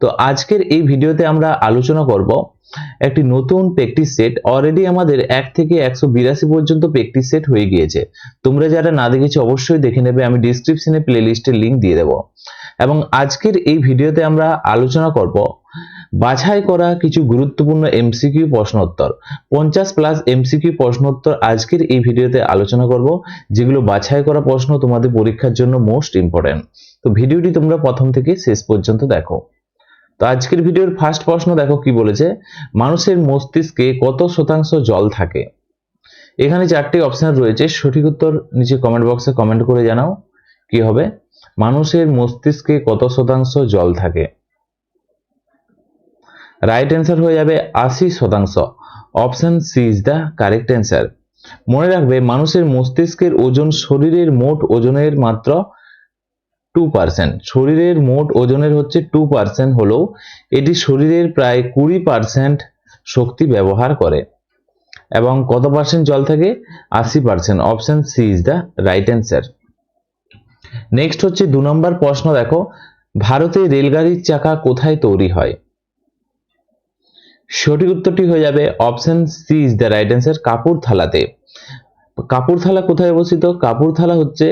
তো আজকের এই ভিডিওতে আমরা আলোচনা করব একটি নতুন প্র্যাকটিস সেট। অলরেডি আমাদের এক থেকে একশো বিরাশি পর্যন্ত প্র্যাকটিস সেট হয়ে গিয়েছে। তোমরা যারা না দেখেছ অবশ্যই দেখে নেবে, আমি ডিসক্রিপশনে প্লে লিস্টের লিঙ্ক দিয়ে দেবো। এবং আজকের এই ভিডিওতে আমরা আলোচনা করব বাছাই করা কিছু গুরুত্বপূর্ণ এমসিকিউ প্রশ্ন উত্তর পঞ্চাশ প্লাস এমসিকিউ প্রশ্ন উত্তর আজকের এই ভিডিওতে আলোচনা করব, যেগুলো বাছাই করা প্রশ্ন তোমাদের পরীক্ষার জন্য মোস্ট ইম্পর্টেন্ট তো ভিডিওটি তোমরা প্রথম থেকে শেষ পর্যন্ত দেখো। তো আজকের ভিডিওর ফার্স্ট প্রশ্ন দেখো কি বলেছে, মানুষের মস্তিষ্কে কত শতাংশ জল থাকে? এখানে চারটি অপশন রয়েছে, সঠিক উত্তর নিচে কমেন্ট বক্সে কমেন্ট করে জানাও, কি হবে? মানুষের মস্তিষ্কে কত শতাংশ জল থাকে? রাইট অ্যান্সার হয়ে যাবে আশি শতাংশ। Option C is the correct answer মনে রাখবে, মানুষের মস্তিষ্কের ওজন শরীরের মোট ওজনের মাত্র টু পার্সেন্ট শরীরের মোট ওজনের হচ্ছে টু পার্সেন্ট হলেও এটি শরীরের প্রায় কুড়ি পার্সেন্ট শক্তি ব্যবহার করে। এবং কত পার্সেন্ট জল থাকে? আশি percent option C is the right answer next হচ্ছে দু নম্বর প্রশ্ন দেখো। ভারতে রেলগাড়ির চাকা কোথায় তৈরি হয়? সঠিক উত্তরটি হয়ে যাবে option C is the right answer কাপুরথালাতে। Kapurthala কোথায় অবস্থিত? কাপুর থালা হচ্ছে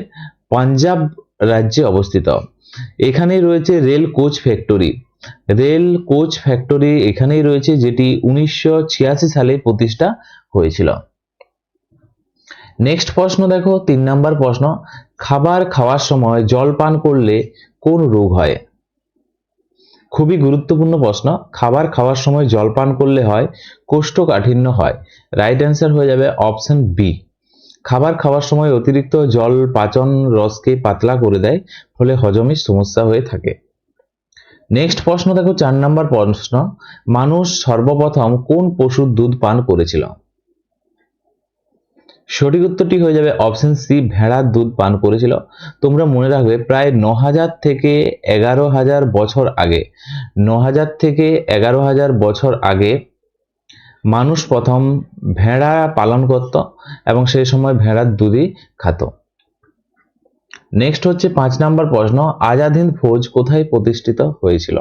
পাঞ্জাব রাজ্যে অবস্থিত। এখানেই রয়েছে rail coach factory. Rail coach factory এখানেই রয়েছে যেটি উনিশশো ছিয়াশি সালে প্রতিষ্ঠা হয়েছিল। নেক্সট প্রশ্ন দেখো, তিন নাম্বার প্রশ্ন, খাবার খাওয়ার সময় জল পান করলে কোন রোগ হয়? খুবই গুরুত্বপূর্ণ প্রশ্ন, খাবার খাওয়ার সময় জল পান করলে হয়, কোষ্ঠকাঠিন্য হয়। রাইট অ্যান্সার হয়ে যাবে অপশন বি খাবার খাওয়ার সময় অতিরিক্ত জল, পাচন, রসকে পাতলা করে দেয়, ফলে হজমের সমস্যা হয়ে থাকে। নেক্সট প্রশ্ন দেখো, চার নাম্বার প্রশ্ন, মানুষ সর্বপ্রথম কোন পশুর দুধ পান করেছিল? সঠিক উত্তরটি হয়ে যাবে অপশন সি ভেড়ার দুধ পান করেছিল। তোমরা মনে রাখবে, প্রায় ন হাজার থেকে এগারো হাজার বছর আগে ন হাজার থেকে এগারো হাজার বছর আগে মানুষ প্রথম ভেড়া পালন করত এবং সেই সময় ভেড়ার দুধই খাত। নেক্সট হচ্ছে পাঁচ নাম্বার প্রশ্ন, আজাদ হিন্দ ফৌজ কোথায় প্রতিষ্ঠিত হয়েছিল?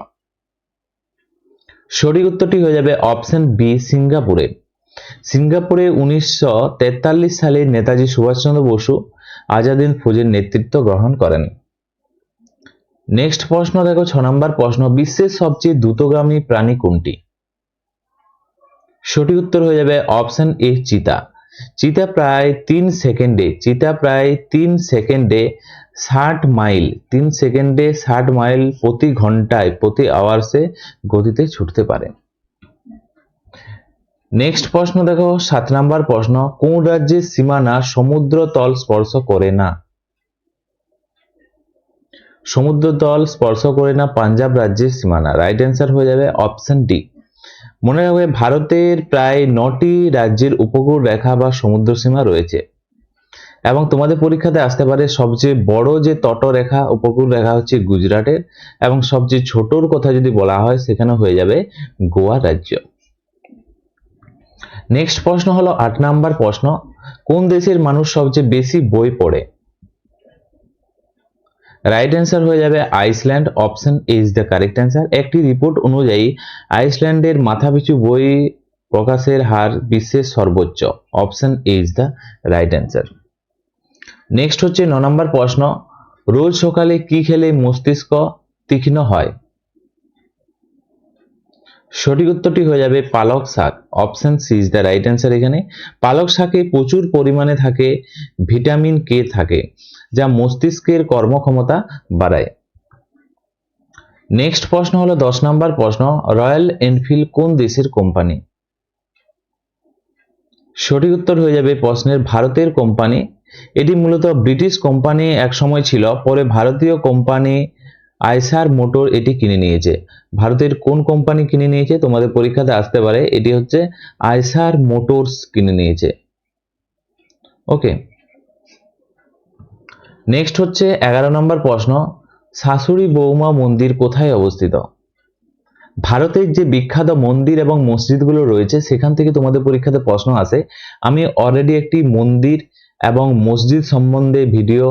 সঠিক উত্তরটি হয়ে যাবে অপশন বি সিঙ্গাপুরে। সিঙ্গাপুরে উনিশশো তেতাল্লিশ সালে নেতাজি সুভাষচন্দ্র বসু আজাদ হিন্দ ফৌজের নেতৃত্ব গ্রহণ করেন। নেক্সট প্রশ্ন দেখো, ছ নম্বর প্রশ্ন, বিশ্বের সবচেয়ে দ্রুতগামী প্রাণী কোনটি? সঠিক উত্তর হয়ে যাবে অপশন এ চিতা। চিতা প্রায় তিন সেকেন্ডে, চিতা প্রায় তিন সেকেন্ডে ষাট মাইল, তিন সেকেন্ডে ষাট মাইল প্রতি ঘন্টায়, প্রতি আওয়ার্সে গতিতে ছুটতে পারে। নেক্সট প্রশ্ন দেখো, সাত নাম্বার প্রশ্ন, কোন রাজ্যের সীমানা সমুদ্র তল স্পর্শ করে না? সমুদ্র তল স্পর্শ করে না, পাঞ্জাব রাজ্যের সীমানা। রাইট অ্যান্সার হয়ে যাবে অপশন ডি। মনে রাখবে, ভারতের প্রায় নটি রাজ্যের উপকূল রেখা বা সমুদ্র সীমা রয়েছে। এবং তোমাদের পরীক্ষাতে আসতে পারে সবচেয়ে বড় যে তটরেখা, উপকূল রেখা হচ্ছে গুজরাটের এবং সবচেয়ে ছোটর কথা যদি বলা হয়, সেখানে হয়ে যাবে গোয়া রাজ্য। নেক্সট প্রশ্ন হলো আট নাম্বার প্রশ্ন, কোন দেশের মানুষ সবচেয়ে বেশি বই পড়ে? রাইট অ্যান্সার হয়ে যাবে Iceland option is the correct answer একটি রিপোর্ট অনুযায়ী আইসল্যান্ডের মাথাপিছু বই প্রকাশের হার বিশ্বের সর্বোচ্চ। Option is the right answer next হচ্ছে ন নম্বর প্রশ্ন। রোজ সকালে কি খেলে মস্তিষ্ক তীক্ষ্ণ হয়? সঠিক উত্তরটি হয়ে যাবে পালক শাক। Option C is the right answer এখানে। পালক শাকে প্রচুর পরিমাণে থাকে ভিটামিন কে থাকে, যা মস্তিষ্কের কর্মক্ষমতা বাড়ায়। নেক্সট প্রশ্ন হলো দশ নম্বর প্রশ্ন রয়্যাল এনফিল্ড কোন দেশের কোম্পানি সঠিক উত্তর হয়ে যাবে প্রশ্নের ভারতের কোম্পানি এটি মূলত ব্রিটিশ কোম্পানি এক সময় ছিল, পরে ভারতীয় কোম্পানি আইসার মোটর এটি কিনে নিয়েছে। ভারতের কোন কোম্পানি কিনে নিয়েছে তোমাদের পরীক্ষাতে আসতে পারে, এটি হচ্ছে আইসার মোটরস কিনে নিয়েছে। ওকে। নেক্সট হচ্ছে এগারো নম্বর প্রশ্ন, শাশুড়ি বৌমা মন্দির কোথায় অবস্থিত? ভারতের যে বিখ্যাত মন্দির এবং মসজিদগুলো রয়েছে, সেখান থেকে তোমাদের পরীক্ষাতে প্রশ্ন আসে। আমি অলরেডি একটি মন্দির এবং মসজিদ সম্বন্ধে ভিডিও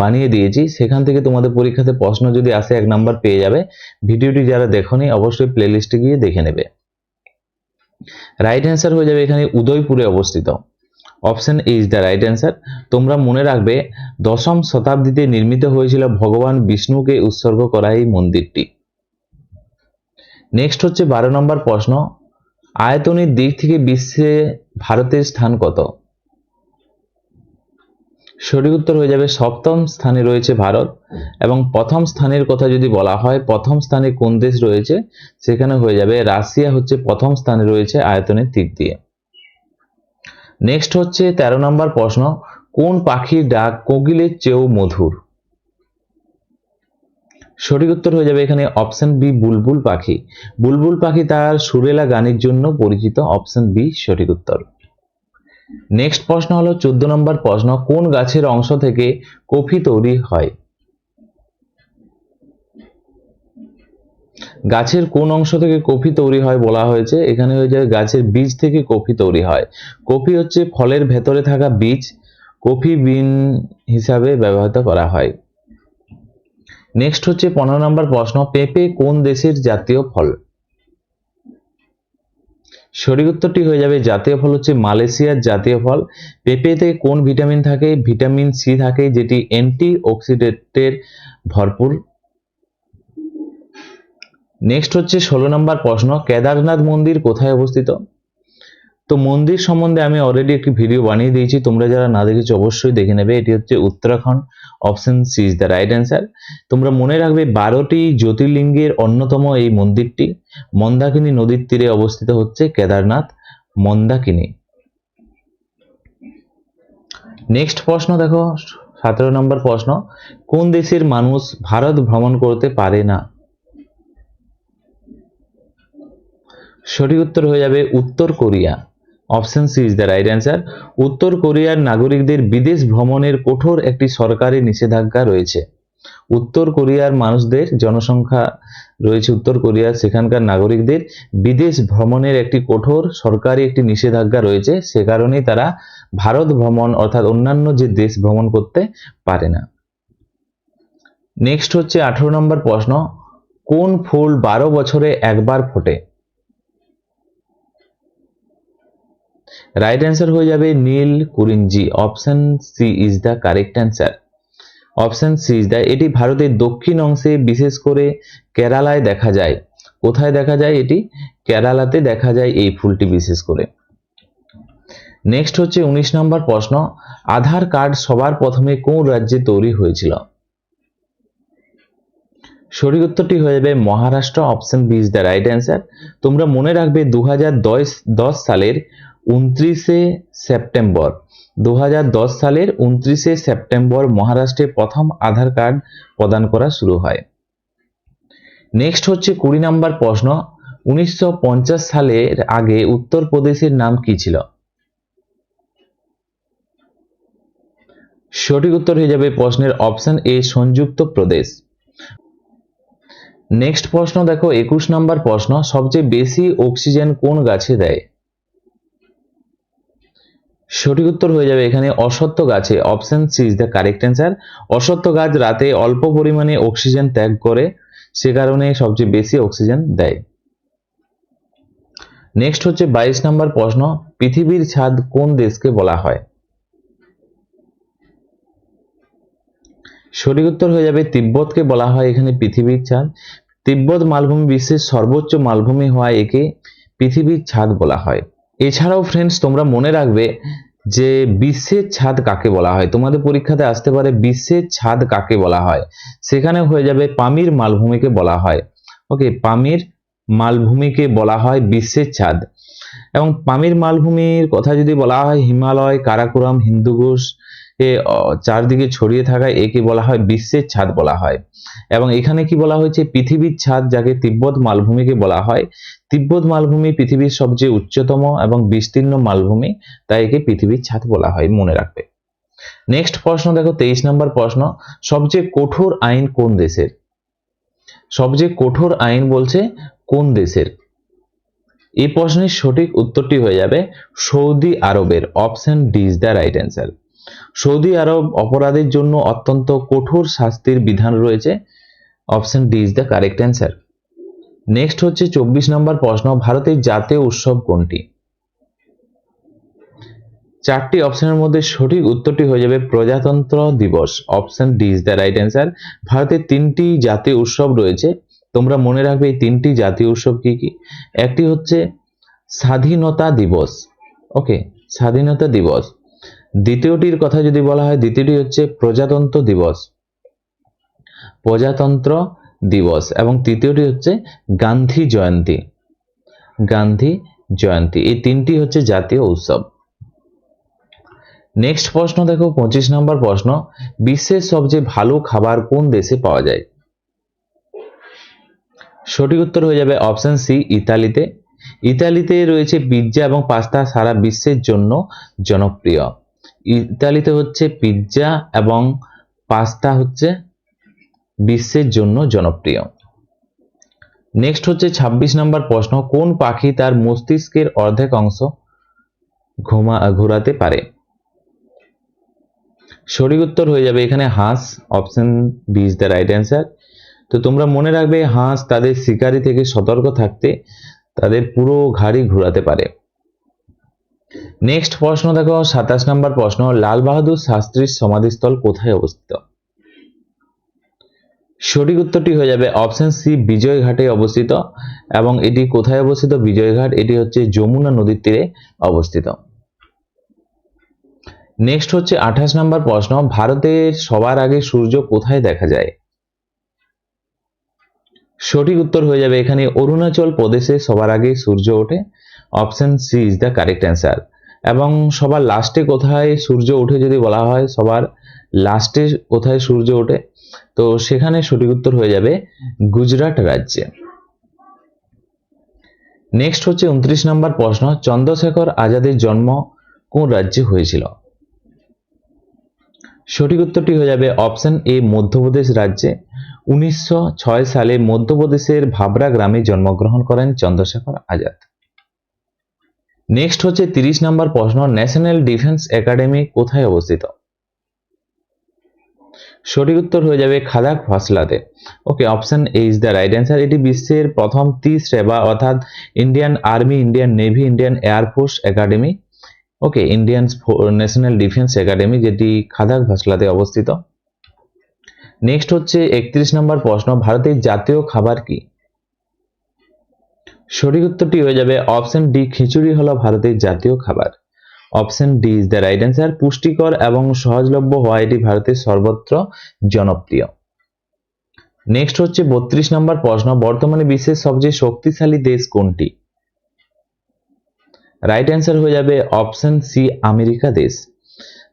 বানিয়ে দিয়েছি, সেখান থেকে তোমাদের পরীক্ষাতে প্রশ্ন যদি আসে, এক নাম্বার পেয়ে যাবে। ভিডিওটি যারা দেখোনি, অবশ্যই প্লেলিস্টে গিয়ে দেখে নেবে। রাইট অ্যান্সার হয়ে যাবে এখানে উদয়পুরে অবস্থিত। Option is the right answer তোমরা মনে রাখবে, দশম শতাব্দীতে নির্মিত হয়েছিল ভগবান বিষ্ণুকে উৎসর্গ করা এই মন্দিরটি। নেক্সট হচ্ছে বারো নম্বর প্রশ্ন। আয়তনের দিক থেকে বিশ্বে ভারতের স্থান কত? সঠিক উত্তর হয়ে যাবে সপ্তম স্থানে রয়েছে ভারত এবং প্রথম স্থানের কথা যদি বলা হয়, প্রথম স্থানে কোন দেশ রয়েছে? সেখানে হয়ে যাবে রাশিয়া হচ্ছে প্রথম স্থানে রয়েছে আয়তনের দিক দিয়ে। নেক্সট হচ্ছে তেরো নম্বর প্রশ্ন, কোন পাখির ডাক কোকিলের চেয়েও মধুর? সঠিক উত্তর হয়ে যাবে এখানে অপশন বি বুলবুল পাখি। বুলবুল পাখি তার সুরেলা গানের জন্য পরিচিত অপশন বি সঠিক উত্তর। নেক্সট প্রশ্ন হলো, চোদ্দ নম্বর প্রশ্ন, কোন গাছের অংশ থেকে কফি তৈরি হয়? গাছের কোন অংশ থেকে কফি তৈরি হয় বলা হয়েছে, এখানে হয়ে যায় গাছের বীজ থেকে কফি তৈরি হয়। কফি হচ্ছে ফলের ভেতরে থাকা বীজ, কফি বিন হিসাবে ব্যবহৃত করা হয়। নেক্সট হচ্ছে পনেরো নম্বর প্রশ্ন, পেঁপে কোন দেশের জাতীয় ফল? সঠিক উত্তরটি হয়ে যাবে জাতীয় ফল হচ্ছে মালয়েশিয়ার জাতীয় ফল। পেঁপেতে কোন ভিটামিন থাকে? ভিটামিন সি থাকে যেটি অ্যান্টি অক্সিডেন্টের ভরপুর। নেক্সট হচ্ছে ষোলো নম্বর প্রশ্ন, কেদারনাথ মন্দির কোথায় অবস্থিত? তো মন্দির সম্বন্ধে আমি অলরেডি একটি ভিডিও বানিয়ে দিয়েছি। তোমরা যারা না দেখেছ, অবশ্যই দেখে নেবে। এটি হচ্ছে Uttarakhand option C is the right answer তোমরা মনে রাখবে, বারোটি জ্যোতির্লিঙ্গের অন্যতম এই মন্দিরটি মন্দাকিনী নদীর তীরে অবস্থিত হচ্ছে কেদারনাথ মন্দাকিনী। নেক্সট প্রশ্ন দেখো, সতেরো নম্বর প্রশ্ন, কোন দেশের মানুষ ভারত ভ্রমণ করতে পারে না? সঠিক উত্তর হয়ে যাবে উত্তর Korea. Option C is the right answer উত্তর কোরিয়ার নাগরিকদের বিদেশ ভ্রমণের কঠোর একটি সরকারি নিষেধাজ্ঞা রয়েছে। উত্তর কোরিয়ার মানুষদের জনসংখ্যা রয়েছে উত্তর কোরিয়ার সেখানকার নাগরিকদের বিদেশ ভ্রমণের একটি কঠোর সরকারি একটি নিষেধাজ্ঞা রয়েছে। সে কারণেই তারা ভারত ভ্রমণ অর্থাৎ অন্যান্য যে দেশ ভ্রমণ করতে পারে না। নেক্সট হচ্ছে আঠারো নম্বর প্রশ্ন। কোন ফুল বারো বছরে একবার ফোটে? রাইট অ্যান্সার হয়ে যাবে Neel Kurinji option C is the correct answer option C is the এটি ভারতের দক্ষিণ অংশে বিশেষ করে কেরালায় দেখা যায়। কোথায় দেখা যায় এটি? কেরালাতে দেখা যায় এই ফুলটি বিশেষ করে। নেক্সট হচ্ছে উনিশ নম্বর প্রশ্ন। আধার কার্ড সবার প্রথমে কোন রাজ্যে তৈরি হয়েছিল? সঠিক উত্তরটি হয়ে যাবে Maharashtra. Option B is the right answer তোমরা মনে রাখবে দু সালের উনত্রিশে সেপ্টেম্বর। দু হাজার দশ সালের উনত্রিশে সেপ্টেম্বর মহারাষ্ট্রে প্রথম আধার কার্ড প্রদান করা শুরু হয়। নেক্সট হচ্ছে কুড়ি নাম্বার প্রশ্ন। উনিশশো পঞ্চাশ সালের আগে উত্তরপ্রদেশের নাম কি ছিল? সঠিক উত্তর হয়ে যাবে প্রশ্নের অপশন এ, সংযুক্ত প্রদেশ। নেক্সট প্রশ্ন দেখো, একুশ নাম্বার প্রশ্ন। সবচেয়ে বেশি অক্সিজেন কোন গাছে দেয়? সঠিক উত্তর হয়ে যাবে এখানে অসত্য গাছে। Option C is the correct answer অসত্য গাছ রাতে অল্প পরিমাণে অক্সিজেন ত্যাগ করে, সে কারণে সবচেয়ে বেশি অক্সিজেন দেয়। নেক্সট হচ্ছে বাইশ নম্বর প্রশ্ন, পৃথিবীর ছাদ কোন দেশকে বলা হয়? সঠিক উত্তর হয়ে যাবে তিব্বতকে বলা হয় এখানে পৃথিবীর ছাদ। তিব্বত মালভূমি বিশ্বের সর্বোচ্চ মালভূমি হওয়ায় একে পৃথিবীর ছাদ বলা হয়। এছাড়াও ফ্রেন্ডস তোমরা মনে রাখবে যে বিশ্বের ছাদ কাকে বলা হয়? তোমাদের পরীক্ষাতে আসতে পারে বিশ্বের ছাদ কাকে বলা হয়? সেখানে হয়ে যাবে পামির মালভূমিকে বলা হয়। ওকে পামির মালভূমিকে বলা হয় বিশ্বের ছাদ। এবং পামির মালভূমির কথা যদি বলা হয়, হিমালয়, কারাকোরাম, হিন্দুকুশ এ চারদিকে ছড়িয়ে থাকা একে বলা হয় বিশ্বের ছাদ বলা হয়। এবং এখানে কি বলা হয়েছে? পৃথিবীর ছাদ যাকে তিব্বত মালভূমিকে বলা হয়। তিব্বত মালভূমি পৃথিবীর সবচেয়ে উচ্চতম এবং বিস্তীর্ণ মালভূমি, তাই একে পৃথিবীর ছাদ বলা হয়, মনে রাখবে। নেক্সট প্রশ্ন দেখো, তেইশ নম্বর প্রশ্ন। সবচেয়ে কঠোর আইন কোন দেশের? সবচেয়ে কঠোর আইন বলছে কোন দেশের? এই প্রশ্নের সঠিক উত্তরটি হয়ে যাবে সৌদি আরবের। Option D is the right answer. Saudi আরব অপরাধের জন্য অত্যন্ত কঠোর শাস্তির বিধান রয়েছে। Option D is the correct answer. Next হচ্ছে চব্বিশ নম্বর প্রশ্ন, ভারতের জাতীয় উৎসব কোনটি? চারটি অপশনের মধ্যে সঠিক উত্তরটি হয়ে যাবে প্রজাতন্ত্র দিবস। Option D is the right answer. ভারতের তিনটি জাতীয় উৎসব রয়েছে। তোমরা মনে রাখবে এই তিনটি জাতীয় উৎসব কি কি? একটি হচ্ছে স্বাধীনতা দিবস। ওকে, স্বাধীনতা দিবস। দ্বিতীয়টির কথা যদি বলা হয়, দ্বিতীয়টি হচ্ছে প্রজাতন্ত্র দিবস। প্রজাতন্ত্র দিবস এবং তৃতীয়টি হচ্ছে গান্ধী জয়ন্তী। গান্ধী জয়ন্তী, এই তিনটি হচ্ছে জাতীয় উৎসব। নেক্সট প্রশ্ন দেখো, পঁচিশ নম্বর প্রশ্ন, বিশ্বের সবচেয়ে ভালো খাবার কোন দেশে পাওয়া যায়? সঠিক উত্তর হয়ে যাবে অপশন সি ইতালিতে। ইতালিতে রয়েছে পিৎজা এবং পাস্তা সারা বিশ্বের জন্য জনপ্রিয়। ইতালিতে হচ্ছে পিৎজা এবং পাস্তা হচ্ছে বিশ্বের জন্য জনপ্রিয়। নেক্সট হচ্ছে ২৬ নম্বর প্রশ্ন, কোন পাখি তার মস্তিষ্কের অর্ধেক অংশ ঘুমা, ঘোরাতে পারে? সঠিক উত্তর হয়ে যাবে এখানে হাঁস option B is the right answer তো তোমরা মনে রাখবে, হাঁস তাদের শিকারি থেকে সতর্ক থাকতে তাদের পুরো ঘাড়ি ঘোরাতে পারে। নেক্সট প্রশ্ন দেখো, সাতাশ নম্বর প্রশ্ন, লাল বাহাদুর শাস্ত্রীর সমাধিস্থল কোথায় অবস্থিত? সঠিক উত্তরটি হয়ে যাবে অপশন সি বিজয়ঘাটে অবস্থিত এবং এটি কোথায় অবস্থিত? বিজয়ঘাট, এটি হচ্ছে যমুনা নদীর তীরে অবস্থিত। নেক্সট হচ্ছে আঠাশ নম্বর প্রশ্ন, ভারতের সবার আগে সূর্য কোথায় দেখা যায়? সঠিক উত্তর হয়ে যাবে এখানে অরুণাচল প্রদেশে সবার আগে সূর্য ওঠে। Option C is the correct answer এবং সবার লাস্টে কোথায় সূর্য ওঠে যদি বলা হয়, সবার লাস্টে কোথায় সূর্য ওঠে? তো সেখানে সঠিক উত্তর হয়ে যাবে গুজরাট রাজ্যে। নেক্সট হচ্ছে উনত্রিশ নম্বর প্রশ্ন, চন্দ্রশেখর আজাদের জন্ম কোন রাজ্যে হয়েছিল? সঠিক উত্তরটি হয়ে যাবে অপশন এ মধ্যপ্রদেশ রাজ্যে। উনিশশো ছয় সালে মধ্যপ্রদেশের ভাবরা গ্রামে জন্মগ্রহণ করেন চন্দ্রশেখর আজাদ। নেক্সট হচ্ছে তিরিশ নম্বর প্রশ্ন ন্যাশনাল ডিফেন্স একাডেমি কোথায় অবস্থিত? সঠিক উত্তর হয়ে যাবে খাদাক ফসলাতে। Okay option A is the right answer এটি বিশ্বের প্রথম তীর সেবা অর্থাৎ Indian army Indian navy Indian air force academy okay Indian national defence academy যেটি খাদাক ভাসলাতে অবস্থিত। নেক্সট হচ্ছে একত্রিশ নম্বর প্রশ্ন, ভারতের জাতীয় খাবার কি? সঠিক উত্তরটি হয়ে যাবে অপশন ডি, খিচুড়ি হলো ভারতের জাতীয় খাবার। Option D is the right answer, পুষ্টিকর এবং সহজলভ্য হওয়া এটি ভারতের সর্বত্র জনপ্রিয়। নেক্সট হচ্ছে বত্রিশ নম্বর প্রশ্ন, বর্তমানে বিশ্বের সবচেয়ে শক্তিশালী দেশ কোনটি? রাইট অ্যান্সার হয়ে যাবে অপশন সি, আমেরিকা দেশ।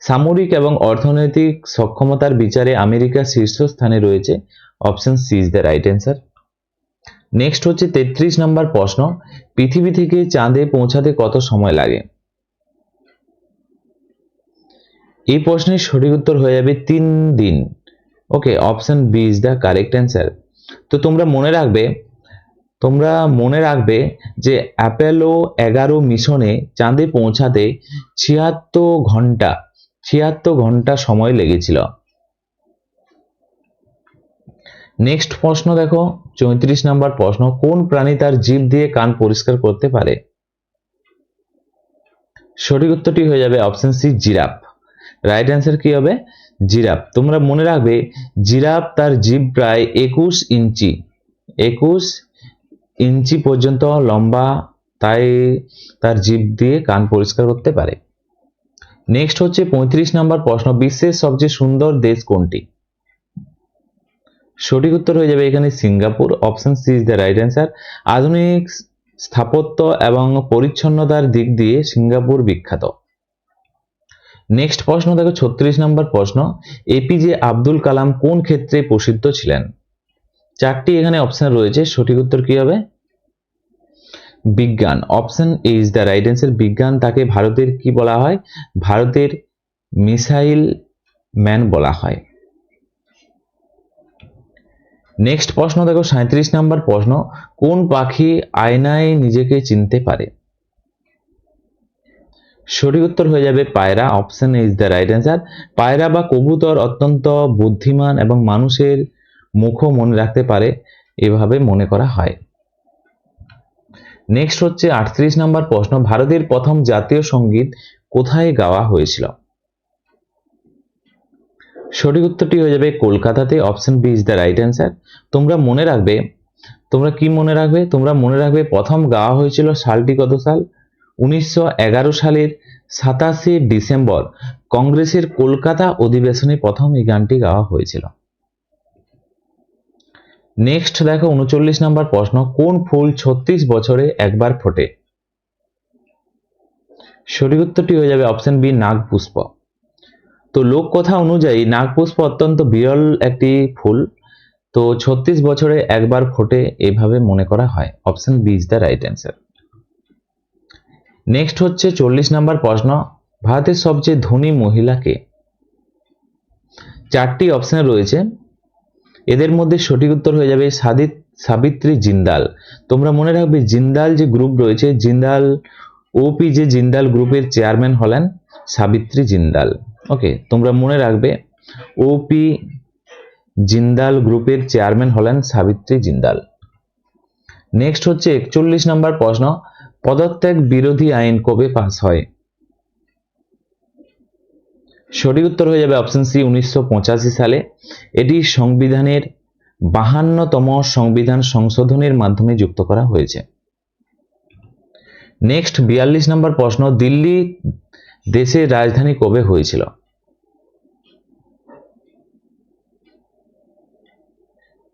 সামরিক এবং অর্থনৈতিক সক্ষমতার বিচারে আমেরিকা শীর্ষস্থানে রয়েছে। Option C is the right answer. Next হচ্ছে তেত্রিশ নম্বর প্রশ্ন, পৃথিবী থেকে চাঁদে পৌঁছাতে কত সময় লাগে? এই প্রশ্নের সঠিক উত্তর হয়ে যাবে তিন দিন। Okay option B is the correct answer তো তোমরা মনে রাখবে, তোমরা মনে রাখবে যে অ্যাপেলো এগারো মিশনে চাঁদে পৌঁছাতে ছিয়াত্তর ঘণ্টা ছিয়াত্তর ঘণ্টা সময় লেগেছিল। নেক্সট প্রশ্ন দেখো, চৌত্রিশ নাম্বার প্রশ্ন, কোন প্রাণী তার জীব দিয়ে কান পরিষ্কার করতে পারে? সঠিক উত্তরটি হয়ে যাবে option C giraffe. Right answer কি হবে? জিরাফ। তোমরা মনে রাখবে, জিরাফ তার জীব প্রায় একুশ ইঞ্চি। একুশ ইঞ্চি পর্যন্ত লম্বা, তাই তার জীব দিয়ে কান পরিষ্কার করতে পারে। নেক্সট হচ্ছে পঁয়ত্রিশ নাম্বার প্রশ্ন, বিশ্বের সবচেয়ে সুন্দর দেশ কোনটি? সঠিক উত্তর হয়ে যাবে এখানে Singapore. Option C is the right answer আধুনিক স্থাপত্য এবং পরিচ্ছন্নতার দিক দিয়ে সিঙ্গাপুর বিখ্যাত। নেক্সট প্রশ্ন, দেখো, ছত্রিশ নম্বর প্রশ্ন। এপিজে আব্দুল কালাম কোন ক্ষেত্রে প্রসিদ্ধ ছিলেন? চারটি এখানে অপশন রয়েছে। সঠিক উত্তর কি হবে? বিজ্ঞান। Option is the right answer বিজ্ঞান তাকে ভারতের কি বলা হয়? ভারতের মিসাইল ম্যান বলা হয়। নেক্সট প্রশ্ন, দেখো সাঁত্রিশ নাম্বার প্রশ্ন, কোন পাখি আয়নায় নিজেকে চিনতে পারে? সঠিক উত্তর হয়ে যাবে পায়রা। Option is the right answer পায়রা বা কবুতর অত্যন্ত বুদ্ধিমান এবং মানুষের মুখও মনে রাখতে পারে, এভাবে মনে করা হয়। নেক্সট হচ্ছে আটত্রিশ নম্বর প্রশ্ন। ভারতের প্রথম জাতীয় সংগীত কোথায় গাওয়া হয়েছিল? সঠিক উত্তরটি হয়ে যাবে কলকাতাতে option B is the right answer তোমরা মনে রাখবে, তোমরা কি মনে রাখবে? তোমরা মনে রাখবে প্রথম গাওয়া হয়েছিল সালটি কত সাল? উনিশশো এগারো সালের সাতাশে ডিসেম্বর। কংগ্রেসের কলকাতা অধিবেশনে প্রথম এই গানটি গাওয়া হয়েছিল। নেক্সট দেখো, উনচল্লিশ নম্বর প্রশ্ন, কোন ফুল ছত্রিশ বছরে একবার ফোটে? সঠিক উত্তরটি হয়ে যাবে অপশন বি নাগপুষ্প। তো লোক কথা অনুযায়ী নাগপুষ্প অত্যন্ত বিরল একটি ফুল। তো ছত্রিশ বছরে একবার ফোটে এভাবে মনে করা হয়। Option B is the right answer. Next হচ্ছে চল্লিশ নম্বর প্রশ্ন, ভারতের সবচেয়ে ধনী মহিলাকে। চারটি অপশন রয়েছে। এদের মধ্যে সঠিক উত্তর হয়ে যাবে সাদিত, সাবিত্রী জিন্দাল। তোমরা মনে রাখবে জিন্দাল যে গ্রুপ রয়েছে, জিন্দাল ওপি যে জিন্দাল গ্রুপের চেয়ারম্যান হলেন সাবিত্রী জিন্দাল। ওকে তোমরা মনে রাখবে ওপি জিন্দাল গ্রুপের চেয়ারম্যান হলেন সাবিত্রী জিন্দাল। নেক্সট হচ্ছে একচল্লিশ নম্বর প্রশ্ন, পদত্যাগ বিরোধী আইন কবে পাস হয়? সঠিক উত্তর হয়ে যাবে অপশন সি উনিশশো পঁচাশি সালে। এটি সংবিধানের বাহান্নতম সংবিধান সংশোধনের মাধ্যমে যুক্ত করা হয়েছে। নেক্সট বিয়াল্লিশ নম্বর প্রশ্ন, দিল্লি দেশের রাজধানী কবে হয়েছিল?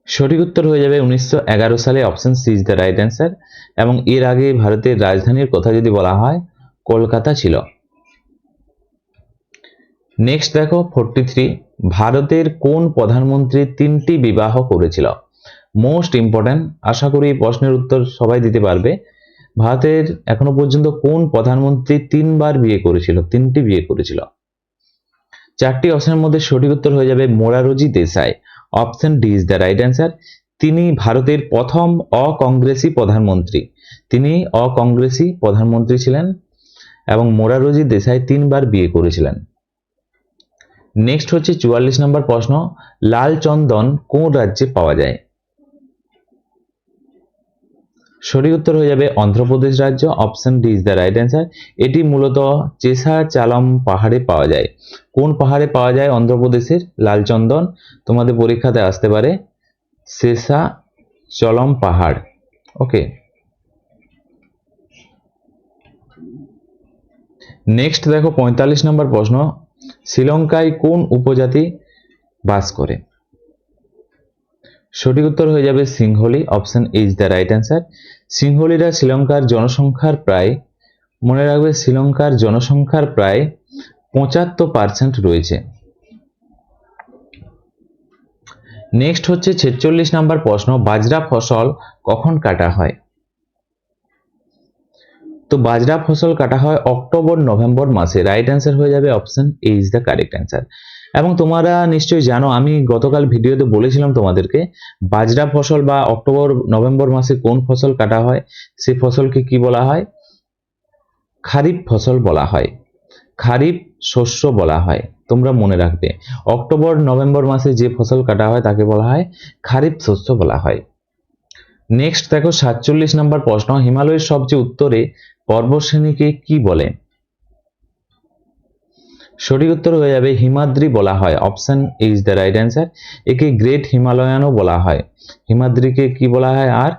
সঠিক উত্তর হয়ে যাবে উনিশশো এগারো সালে option C is the right answer এবং এর আগে ভারতের রাজধানীর কথা যদি বলা হয়, কলকাতা ছিল। নেক্সট দেখো ফোরটি থ্রি ভারতের কোন প্রধানমন্ত্রী তিনটি বিবাহ করেছিল? মোস্ট ইম্পর্ট্যান্ট আশা করি প্রশ্নের উত্তর সবাই দিতে পারবে। ভারতের এখনও পর্যন্ত কোন প্রধানমন্ত্রী তিনবার বিয়ে করেছিল, তিনটি বিয়ে করেছিল? চারটি অপশনের মধ্যে সঠিক উত্তর হয়ে যাবে Morarji Desai. Option D is the right answer তিনি ভারতের প্রথম অকংগ্রেসি প্রধানমন্ত্রী। তিনি অকংগ্রেসি প্রধানমন্ত্রী ছিলেন এবং মোরারজি দেশাই তিনবার বিয়ে করেছিলেন। নেক্সট হচ্ছে চুয়াল্লিশ নম্বর প্রশ্ন লাল চন্দন কোন রাজ্যে পাওয়া যায়? সঠিক উত্তর হয়ে যাবে অন্ধ্রপ্রদেশ রাজ্য option D is the right answer এটি মূলত চেসা চালম পাহাড়ে পাওয়া যায়। কোন পাহাড়ে পাওয়া যায় অন্ধ্রপ্রদেশের? লাল চন্দন তোমাদের পরীক্ষাতে আসতে পারে শেষা চলম পাহাড়। ওকে। নেক্সট দেখো পঁয়তাল্লিশ নম্বর প্রশ্ন। শ্রীলঙ্কায় কোন উপজাতি বাস করে? সঠিক উত্তর হয়ে যাবে Sinhali option is the right answer সিংহলিরা শ্রীলঙ্কার জনসংখ্যার প্রায়, মনে রাখবে শ্রীলঙ্কার জনসংখ্যার প্রায় পঁচাত্তর পার্সেন্ট রয়েছে। নেক্সট হচ্ছে ছেচল্লিশ নাম্বার প্রশ্ন, বাজরা ফসল কখন কাটা হয়? তো বাজরা ফসল কাটা হয় অক্টোবর, নভেম্বর মাসে রাইট অ্যান্সার হয়ে যাবে option A is the correct answer এবং তোমরা নিশ্চয়ই জানো, আমি গতকাল ভিডিওতে বলেছিলাম তোমাদেরকে, বাজরা ফসল বা অক্টোবর, নভেম্বর মাসে কোন ফসল কাটা হয় সেই ফসলকে কি বলা হয়? খারিফ ফসল বলা হয়। খারিফ শস্য বলা হয়। তোমরা মনে রাখবে, অক্টোবর, নভেম্বর মাসে যে ফসল কাটা হয় তাকে বলা হয় খারিফ শস্য বলা হয়। নেক্সট দেখো, সাতচল্লিশ নম্বর প্রশ্ন, হিমালয়ের সবচেয়ে উত্তরে পর্বতশ্রেণীকে কি বলে? সঠিক উত্তর হয়ে যাবে হিমাদ্রি বলা হয়। Option is the right answer একে গ্রেট হিমালয়ানও বলা হয়। হিমাদ্রিকে কি বলা হয়? আর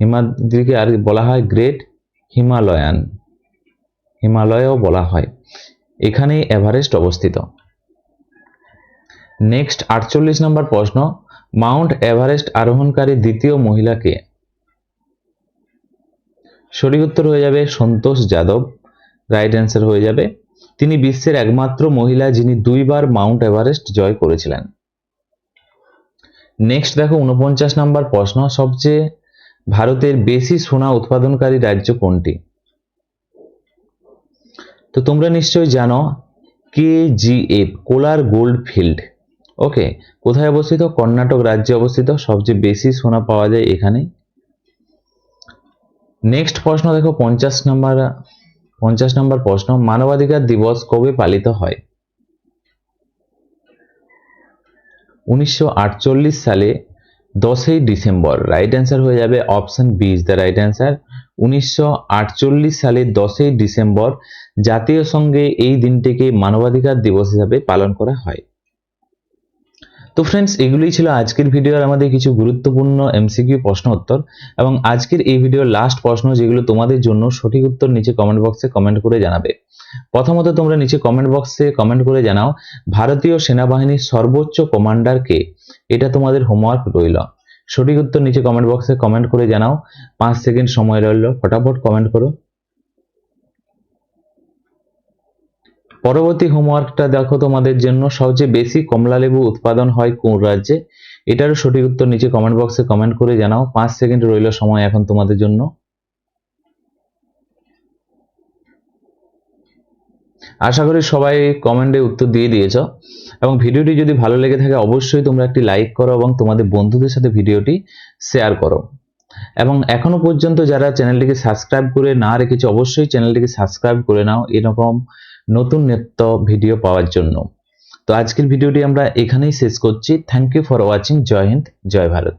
হিমাদ্রিকে আর বলা হয় গ্রেট হিমালয়ান হিমালয়ও বলা হয়। এখানেই এভারেস্ট অবস্থিত। নেক্সট আটচল্লিশ নম্বর প্রশ্ন। মাউন্ট এভারেস্ট আরোহণকারী দ্বিতীয় মহিলাকে সঠিক উত্তর হয়ে যাবে সন্তোষ যাদব। রাইট অ্যান্সার হয়ে যাবে তিনি বিশ্বের একমাত্র মহিলা যিনি দুইবার মাউন্ট এভারেস্ট জয় করেছিলেন। নেক্সট দেখো উনপঞ্চাশ নম্বর প্রশ্ন, সবচেয়ে ভারতের বেশি সোনা উৎপাদনকারী রাজ্য কোনটি? তো তোমরা নিশ্চয়ই জানো K G F Kolar Gold Field okay কোথায় অবস্থিত? কর্ণাটক রাজ্যে অবস্থিত, সবচেয়ে বেশি সোনা পাওয়া যায় এখানে। নেক্সট প্রশ্ন দেখো পঞ্চাশ নাম্বার পঞ্চাশ নম্বর প্রশ্ন, মানবাধিকার দিবস কবে পালিত হয়? উনিশশো আটচল্লিশ সালে দশই ডিসেম্বর রাইট অ্যান্সার হয়ে যাবে option B is the right answer উনিশশো আটচল্লিশ সালে দশই ডিসেম্বর, জাতীয় সঙ্গে এই দিনটিকে মানবাধিকার দিবস হিসাবে পালন করা হয়। তো ফ্রেন্ডস এগুলোই ছিল আজকের ভিডিওর আমাদের কিছু গুরুত্বপূর্ণ এমসিকিউ প্রশ্ন উত্তর এবং আজকের এই ভিডিওর লাস্ট প্রশ্ন যেগুলো তোমাদের জন্য সঠিক উত্তর নিচে কমেন্ট বক্সে কমেন্ট করে জানাবে। প্রথমত তোমরা নিচে কমেন্ট বক্সে কমেন্ট করে জানাও, ভারতীয় সেনাবাহিনীর সর্বোচ্চ কমান্ডার কে? এটা তোমাদের হোমওয়ার্ক রইল। সঠিক উত্তর নিচে কমেন্ট বক্সে কমেন্ট করে জানাও। পাঁচ সেকেন্ড সময় রইল, ফটাফট কমেন্ট করো। পরবর্তী হোমওয়ার্কটা দেখো তোমাদের জন্য। সবচেয়ে বেশি কমলা লেবু উৎপাদন হয় কোন রাজ্যে? এটারও সঠিক উত্তর নিচে কমেন্ট বক্সে কমেন্ট করে জানাও। পাঁচ সেকেন্ড রইল সময় এখন তোমাদের জন্য। আশা করি সবাই কমেন্টে উত্তর দিয়ে দিয়েছ। এবং ভিডিওটি যদি ভালো লেগে থাকে, অবশ্যই তোমরা একটি লাইক করো এবং তোমাদের বন্ধুদের সাথে ভিডিওটি শেয়ার করো। এবং এখনও পর্যন্ত যারা চ্যানেলটিকে সাবস্ক্রাইব করে না রেখেছে, অবশ্যই চ্যানেলটিকে সাবস্ক্রাইব করে নাও। এরকম নতুন নৃত্য ভিডিও পাওয়ার জন্য। তো আজকের ভিডিওটি আমরা এখানেই শেষ করছি। Thank you for watching Joy Hind, Joy Bharat.